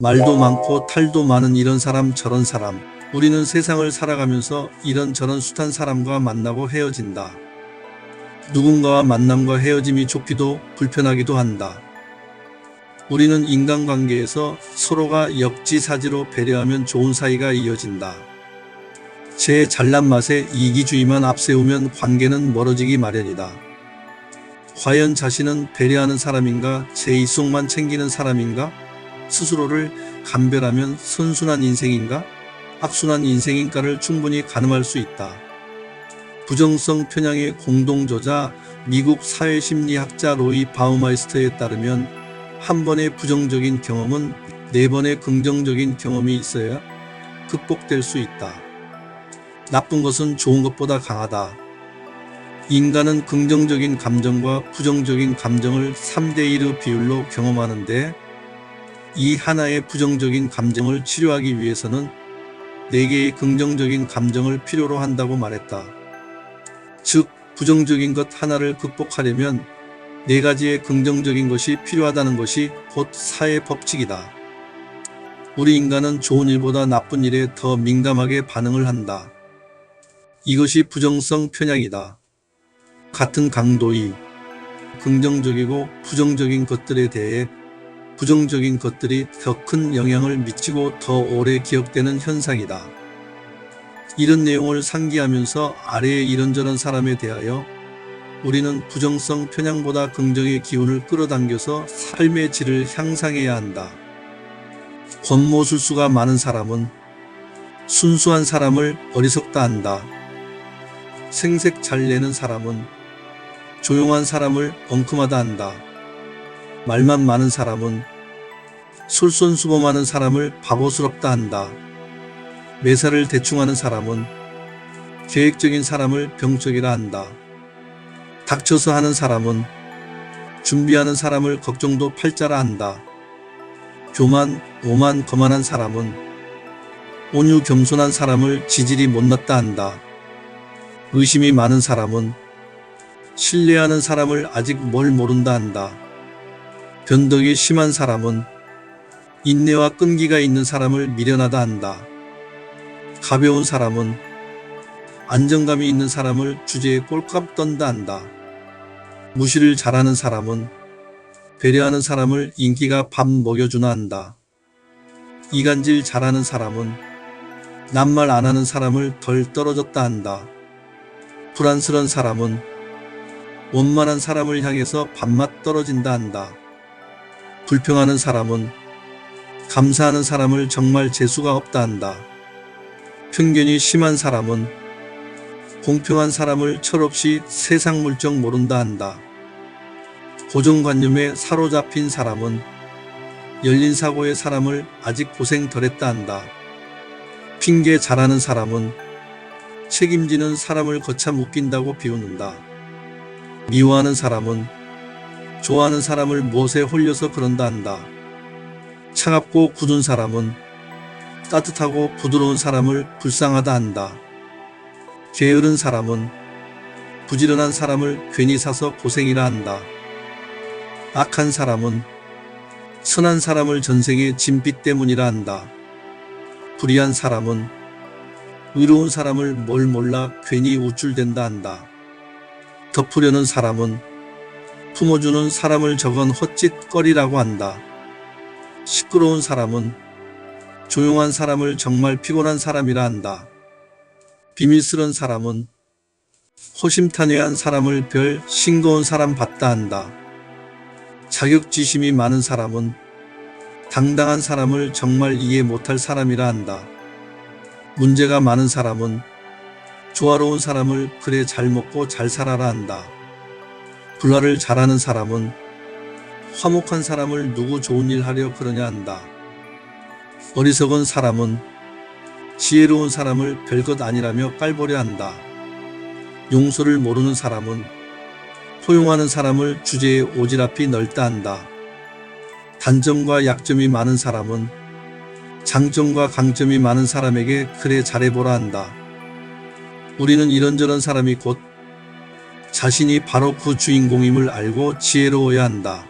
말도 많고 탈도 많은 이런 사람 저런 사람. 우리는 세상을 살아가면서 이런저런 숱한 사람과 만나고 헤어진다. 누군가와 만남과 헤어짐이 좋기도 불편하기도 한다. 우리는 인간관계에서 서로가 역지사지로 배려하면 좋은 사이가 이어진다. 제 잘난 맛에 이기주의만 앞세우면 관계는 멀어지기 마련이다. 과연 자신은 배려하는 사람인가, 제 이속만 챙기는 사람인가, 스스로를 감별하면 선순한 인생인가, 악순환 인생인가를 충분히 가늠할 수 있다. 부정성 편향의 공동 저자 미국 사회심리학자 로이 바우마이스터에 따르면 한 번의 부정적인 경험은 네 번의 긍정적인 경험이 있어야 극복될 수 있다. 나쁜 것은 좋은 것보다 강하다. 인간은 긍정적인 감정과 부정적인 감정을 3대1의 비율로 경험하는데 이 하나의 부정적인 감정을 치료하기 위해서는 4개의 긍정적인 감정을 필요로 한다고 말했다. 즉, 부정적인 것 하나를 극복하려면 네 가지의 긍정적인 것이 필요하다는 것이 곧 사회 법칙이다. 우리 인간은 좋은 일보다 나쁜 일에 더 민감하게 반응을 한다. 이것이 부정성 편향이다. 같은 강도의 긍정적이고 부정적인 것들에 대해 부정적인 것들이 더 큰 영향을 미치고 더 오래 기억되는 현상이다. 이런 내용을 상기하면서 아래의 이런저런 사람에 대하여 우리는 부정성 편향보다 긍정의 기운을 끌어당겨서 삶의 질을 향상해야 한다. 권모술수가 많은 사람은 순수한 사람을 어리석다 한다. 생색 잘 내는 사람은 조용한 사람을 엉큼하다 한다. 말만 많은 사람은 솔선수범하는 사람을 바보스럽다 한다. 매사를 대충하는 사람은 계획적인 사람을 병적이라 한다. 닥쳐서 하는 사람은 준비하는 사람을 걱정도 팔자라 한다. 교만, 오만, 거만한 사람은 온유 겸손한 사람을 지질이 못났다 한다. 의심이 많은 사람은 신뢰하는 사람을 아직 뭘 모른다 한다. 변덕이 심한 사람은 인내와 끈기가 있는 사람을 미련하다 한다. 가벼운 사람은 안정감이 있는 사람을 주제에 꼴값 떤다 한다. 무시를 잘하는 사람은 배려하는 사람을 인기가 밥 먹여주나 한다. 이간질 잘하는 사람은 남말 안 하는 사람을 덜 떨어졌다 한다. 불안스런 사람은 원만한 사람을 향해서 밥맛 떨어진다 한다. 불평하는 사람은 감사하는 사람을 정말 재수가 없다 한다. 편견이 심한 사람은 공평한 사람을 철없이 세상 물정 모른다 한다. 고정관념에 사로잡힌 사람은 열린 사고의 사람을 아직 고생 덜했다 한다. 핑계 잘하는 사람은 책임지는 사람을 거참 웃긴다고 비웃는다. 미워하는 사람은 좋아하는 사람을 무엇에 홀려서 그런다 한다. 차갑고 굳은 사람은 따뜻하고 부드러운 사람을 불쌍하다 한다. 게으른 사람은 부지런한 사람을 괜히 사서 고생이라 한다. 악한 사람은 선한 사람을 전생에 진빛 때문이라 한다. 불의한 사람은 의로운 사람을 뭘 몰라 괜히 우쭐댄다 한다. 덮으려는 사람은 품어주는 사람을 적은 헛짓거리라고 한다. 시끄러운 사람은 조용한 사람을 정말 피곤한 사람이라 한다. 비밀스런 사람은 호심탄회한 사람을 별 싱거운 사람 같다 한다. 자격지심이 많은 사람은 당당한 사람을 정말 이해 못할 사람이라 한다. 문제가 많은 사람은 조화로운 사람을 그래 잘 먹고 잘 살아라 한다. 불화를 잘하는 사람은 화목한 사람을 누구 좋은 일 하려 그러냐 한다. 어리석은 사람은 지혜로운 사람을 별것 아니라며 깔보려 한다. 용서를 모르는 사람은 포용하는 사람을 주제에 오지랖이 넓다 한다. 단점과 약점이 많은 사람은 장점과 강점이 많은 사람에게 그래 잘해보라 한다. 우리는 이런저런 사람이 곧 자신이 바로 그 주인공임을 알고 지혜로워야 한다.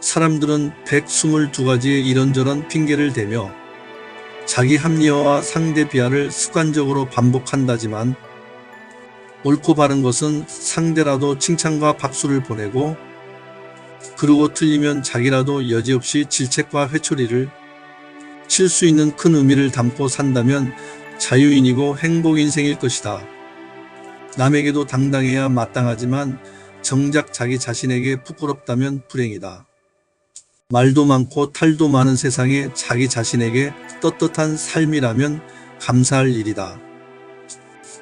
사람들은 122가지의 이런저런 핑계를 대며 자기 합리화와 상대 비하를 습관적으로 반복한다지만 옳고 바른 것은 상대라도 칭찬과 박수를 보내고 그러고 틀리면 자기라도 여지없이 질책과 회초리를 칠 수 있는 큰 의미를 담고 산다면 자유인이고 행복 인생일 것이다. 남에게도 당당해야 마땅하지만 정작 자기 자신에게 부끄럽다면 불행이다. 말도 많고 탈도 많은 세상에 자기 자신에게 떳떳한 삶이라면 감사할 일이다.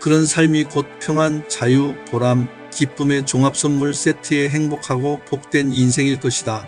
그런 삶이 곧 평안, 자유, 보람, 기쁨의 종합선물 세트의 행복하고 복된 인생일 것이다.